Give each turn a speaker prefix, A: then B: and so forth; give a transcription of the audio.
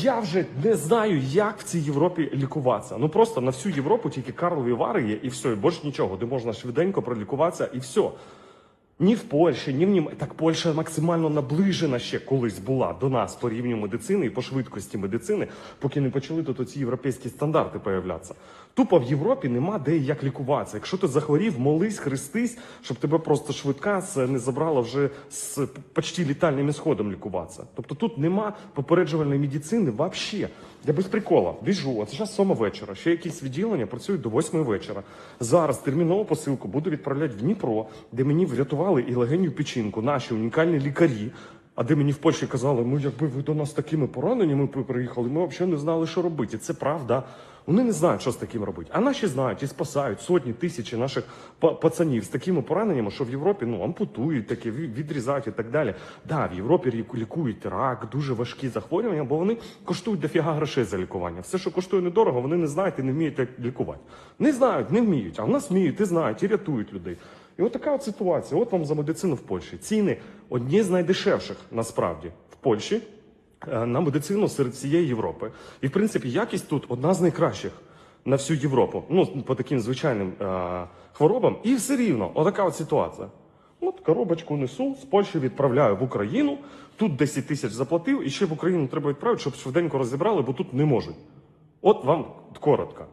A: Я вже не знаю, як в цій Європі лікуватися. Ну просто на всю Європу тільки Карлові Вари є, і все, і більше нічого, де можна швиденько пролікуватися, і все. Ні в Польщі, ні в Нім... Так Польща максимально наближена ще колись була до нас по рівню медицини і по швидкості медицини, поки не почали тут оці європейські стандарти появлятися. Тупо в Європі нема де як лікуватися. Якщо ти захворів, молись, хрестись, щоб тебе просто швидка не забрала вже з почти літальним ісходом лікуватися. Тобто тут нема попереджувальної медицини взагалі. Я без прикола біжу. От зараз сьома вечора. Ще якісь відділення працюють до восьми вечора. Зараз термінову посилку буду відправляти в Дніпро, де мені врятували і легеню печінку, наші унікальні лікарі. А де мені в Польщі казали, ну якби ви до нас такими пораненнями при- приїхали, ми взагалі не знали, що робити. Це правда. Вони не знають, що з таким робити. А наші знають і спасають сотні тисячі наших пацанів з такими пораненнями, що в Європі ну ампутують таке, відрізають і так далі. Да, в Європі лікують рак, дуже важкі захворювання, бо вони коштують дофіга грошей за лікування. Все, що коштує недорого, вони не знають і не вміють лікувати. Не знають, не вміють, а в нас вміють і знають, і рятують людей. І от така от ситуація. От вам за медицину в Польщі. Ціни одні з найдешевших насправді в Польщі на медицину серед всієї Європи. І в принципі якість тут одна з найкращих на всю Європу. Ну по таким звичайним е, хворобам. І все рівно, отака от ситуація. От коробочку несу, з Польщі відправляю в Україну. Тут 10 тисяч заплатив, і ще в Україну треба відправити, щоб швиденько розібрали, бо тут не можуть. От вам коротко.